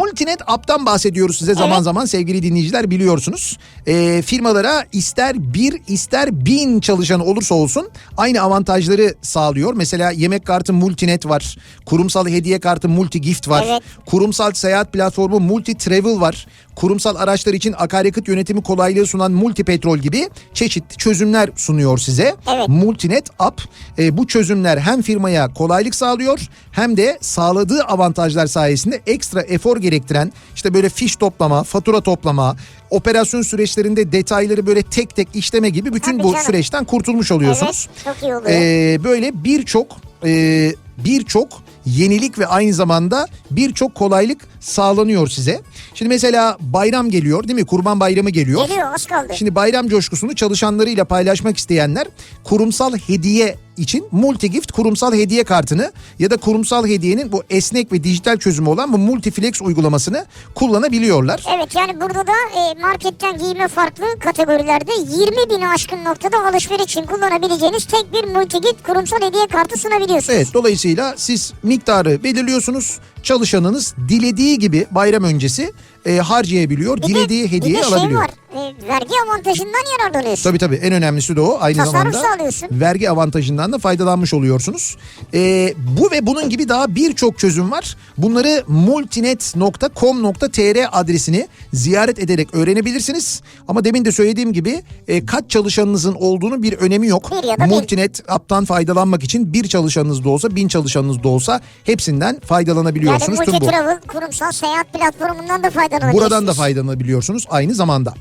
Multinet app'tan bahsediyoruz size zaman Evet. zaman sevgili dinleyiciler biliyorsunuz. Ee, firmalara ister bir ister bin çalışan olursa olsun aynı avantajları sağlıyor. Mesela yemek kartı Multinet var. Kurumsal hediye kartı Multi Gift var. Evet. Kurumsal seyahat platformu Multi Travel var. Kurumsal araçlar için akaryakıt yönetimi kolaylığı sunan Multi Petrol gibi çeşitli çözümler sunuyor size. Evet. Multinet app e, bu çözümler hem firmaya kolaylık sağlıyor hem de sağladığı avantajlar sayesinde ekstra efor gerektiren işte böyle fiş toplama, fatura toplama, operasyon süreçlerinde detayları böyle tek tek işleme gibi bütün Tabii bu canım. süreçten kurtulmuş oluyorsunuz. Evet çok iyi oluyor. Ee, böyle birçok e, birçok yenilik ve aynı zamanda birçok kolaylık sağlanıyor size. Şimdi mesela bayram geliyor değil mi? Kurban bayramı geliyor. Geliyor az kaldı. Şimdi bayram coşkusunu çalışanlarıyla paylaşmak isteyenler kurumsal hediye için Multigift kurumsal hediye kartını ya da kurumsal hediyenin bu esnek ve dijital çözümü olan bu Multiflex uygulamasını kullanabiliyorlar. Evet yani burada da e, marketten giyime farklı kategorilerde 20 bini aşkın noktada alışveriş için kullanabileceğiniz tek bir multigit kurumsal hediye kartı sunabiliyorsunuz. Evet dolayısıyla siz miktarı belirliyorsunuz. Çalışanınız dilediği gibi bayram öncesi e, harcayabiliyor. Bir de- dilediği hediye bir de alabiliyor. şey var e, vergi avantajından yararlanıyorsun. Tabii tabii en önemlisi de o. Aynı Tasarruf zamanda sağlıyorsun. vergi avantajından da faydalanmış oluyorsunuz. Ee, bu ve bunun gibi daha birçok çözüm var. Bunları multinet.com.tr adresini ziyaret ederek öğrenebilirsiniz. Ama demin de söylediğim gibi e, kaç çalışanınızın olduğunu bir önemi yok. Bir. Multinet app'tan faydalanmak için bir çalışanınız da olsa bin çalışanınız da olsa hepsinden Yani faydalanabiliyorsunuz. Bu. Multitravel kurumsal seyahat platformundan da faydalanabiliyorsunuz. Buradan da faydalanabiliyorsunuz aynı zamanda.